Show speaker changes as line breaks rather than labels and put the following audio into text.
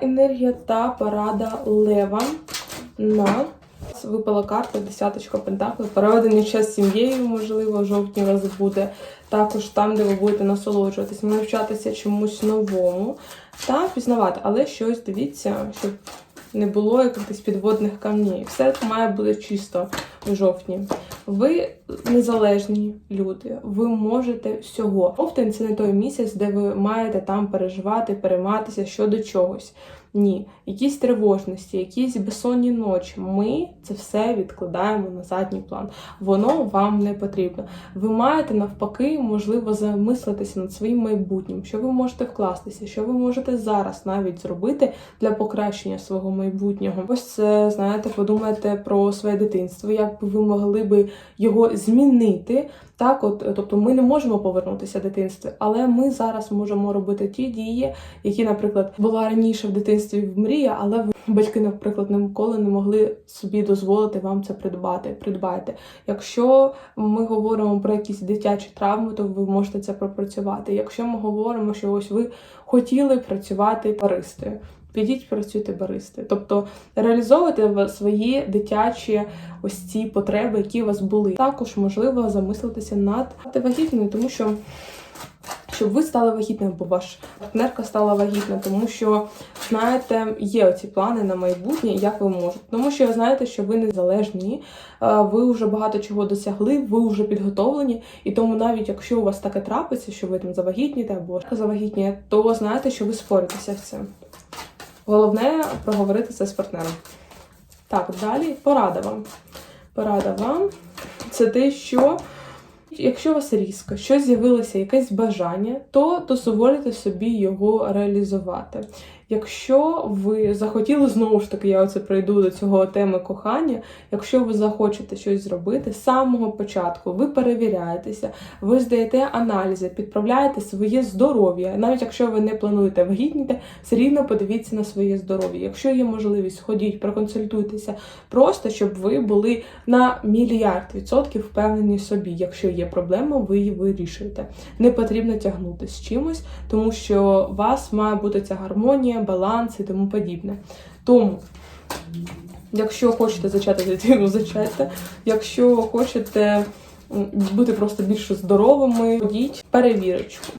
Енергія та порада лева на випала карта десяточка пентаклів. Проведення час з сім'єю, можливо, в жовтні у вас буде. Також там, де ви будете насолоджуватись, навчатися чомусь новому та пізнавати. Але щось дивіться, щоб не було якихось підводних камнів. Все має бути чисто у жовтні. Ви незалежні люди, ви можете всього. Жовтень це не той місяць, де ви маєте там переживати, перейматися щодо чогось. Ні, якісь тривожності, якісь безсонні ночі. Ми це все відкладаємо на задній план. Воно вам не потрібно. Ви маєте навпаки, можливо, замислитися над своїм майбутнім, що ви можете вкластися, що ви можете зараз навіть зробити для покращення свого майбутнього. Ось це знаєте, подумайте про своє дитинство, як би ви могли би його змінити. Так, от, тобто ми не можемо повернутися в дитинство, але ми зараз можемо робити ті дії, які, наприклад, була раніше в дитинстві в мрія, але батьки, наприклад, ніколи не могли собі дозволити вам це придбати. Придбайте. Якщо ми говоримо про якісь дитячі травми, то ви можете це пропрацювати. Якщо ми говоримо, що ось ви хотіли працювати баристою. Підіть працюйте баристи, тобто реалізовуйте свої дитячі ось ці потреби, які у вас були. Також можливо замислитися над вагітною, тому що щоб ви стали вагітною, або ваша партнерка стала вагітна, тому що знаєте, є оці плани на майбутнє, як ви можете. Тому що знаєте, що ви незалежні, е, ви вже багато чого досягли, ви вже підготовлені, і тому навіть якщо у вас таке трапиться, що ви там завагітніте або завагітніє, то знаєте, що ви споритеся в це. Головне проговорити це з партнером. Так, далі порада вам. Порада вам це те, що якщо у вас різко щось з'явилося якесь бажання, то дозволите собі його реалізувати. Якщо ви захотіли знову ж таки, я оце прийду до цього теми кохання. Якщо ви захочете щось зробити з самого початку, ви перевіряєтеся, ви здаєте аналізи, підправляєте своє здоров'я. Навіть якщо ви не плануєте вагітніти, все рівно подивіться на своє здоров'я. Якщо є можливість, ходіть, проконсультуйтеся, просто щоб ви були на мільярд відсотків впевнені собі. Якщо є проблема, ви її вирішуєте. Не потрібно тягнути з чимось, тому що у вас має бути ця гармонія, баланс і тому подібне. Тому. Якщо хочете зачати дитину, зачайте. Якщо хочете бути просто більш здоровими, ходіть перевірочку.